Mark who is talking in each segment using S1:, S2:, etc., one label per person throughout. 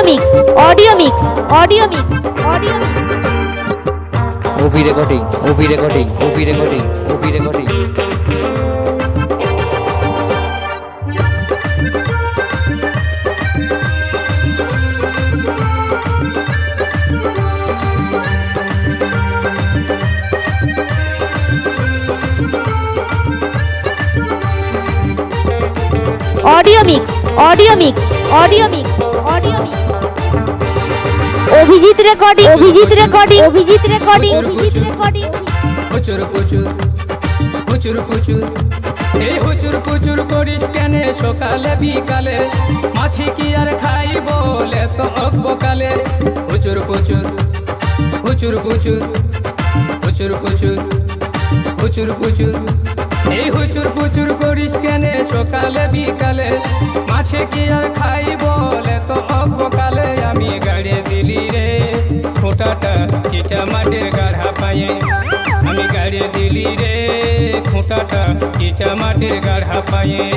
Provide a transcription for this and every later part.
S1: Audio mix audio mix audio mix audio mix.
S2: OP recording OP recording OP recording OP recording
S1: audio mix audio mix audio mix Abhijit recording Abhijit recording Abhijit recording Abhijit recording
S3: হুচুর পুচুর হুচুর পুচুর এই হুচুর পুচুর করিস কেনে সকালে বিকালে? মাছি কি আর খাই বলে তো অকবকালে হুচুর পুচুর হুচুর পুচুর হুচুর পুচুর হুচুর পুচুর এই হুচুর পুচুর করিস কেনে সকালে বিকালে? মাছে কি আর খাই বলে তো অকবকালে দিলি রে
S4: वाट तिच्या माटीर गाढा पाये। आम्ही गाडी दिली रे खुटाट तिच्या माटीर गाढा पाये।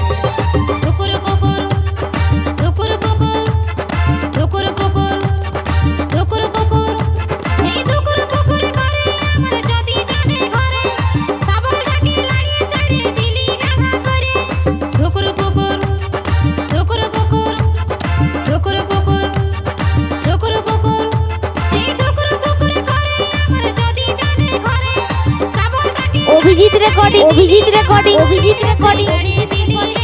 S1: Abhijit recording Abhijit recording Abhijit recording
S4: গাড়ি দিলি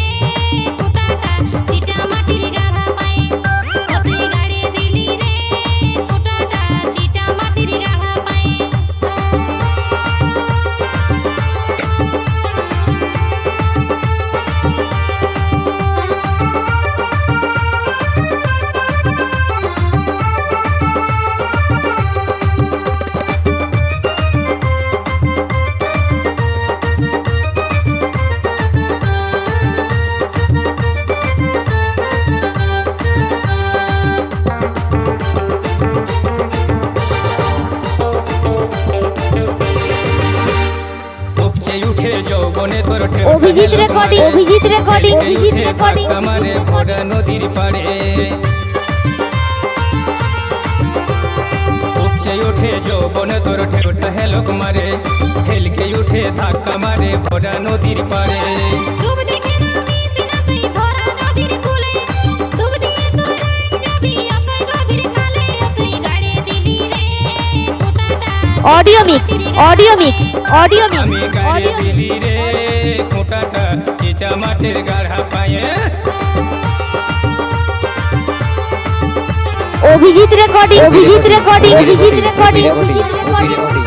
S1: Abhijit recording Abhijit recording Abhijit recording
S3: আমারে মারে নদীর পাড়ে। উপচে উঠে যৌবন তোর ঠেউটা হেলক মারে হেলকে উঠে ধাক্কা মারে ভরা নদীর পাড়ে।
S1: Audio mix audio mix audio mix audio
S3: mix রে মাটির পায়ে।
S1: Abhijit recording Abhijit recording Abhijit recording Abhijit recording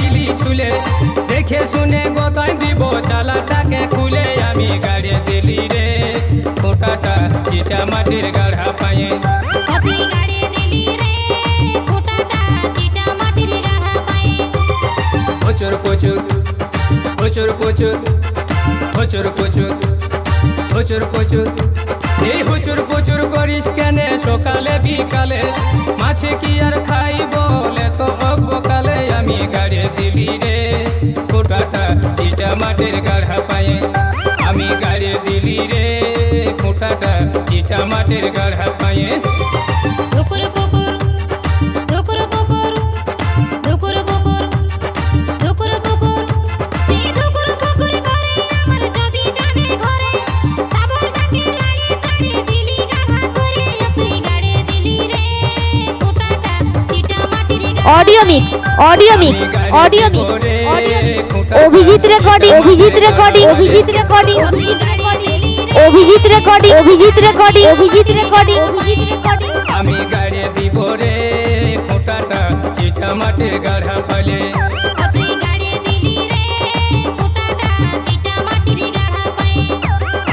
S3: দিলি ছুলে। দেখে শুনে গোতাই দিব চালাটাকে খুলে আমি গাড়ি দিলি রে। খুঁটাটা চিটা মাটির
S4: গাড়ি ফুটাটা চিটা মাটির গাঢ়া পায়ে।
S3: প্রচুর প্রচুর প্রচুর প্রচুর প্রচুর প্রচুর প্রচুর প্রচুর। এই হুচুর প্রচুর করিস কেনে সকালে বিকালে? মাছে কি আর খাই খুঁটাটা চিটা মাটির গাড়া পায়ে। আমি গাড়ি দিলি রে খোঁটাটা চিটা মাটির
S4: গাড়া পায়ে।
S1: Audio mix audio mix audio mix Abhijit recording Abhijit recording Abhijit recording Abhijit recording Abhijit recording Abhijit recording Abhijit recording
S3: আমি গাড়ে দিব রে
S4: ফোটাটা চিঠা মাঠে গাড়া পালে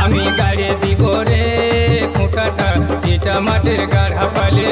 S3: আমি গাড়ি দিব রে ফোটাটা চিঠা মাঠে গাড়া পালে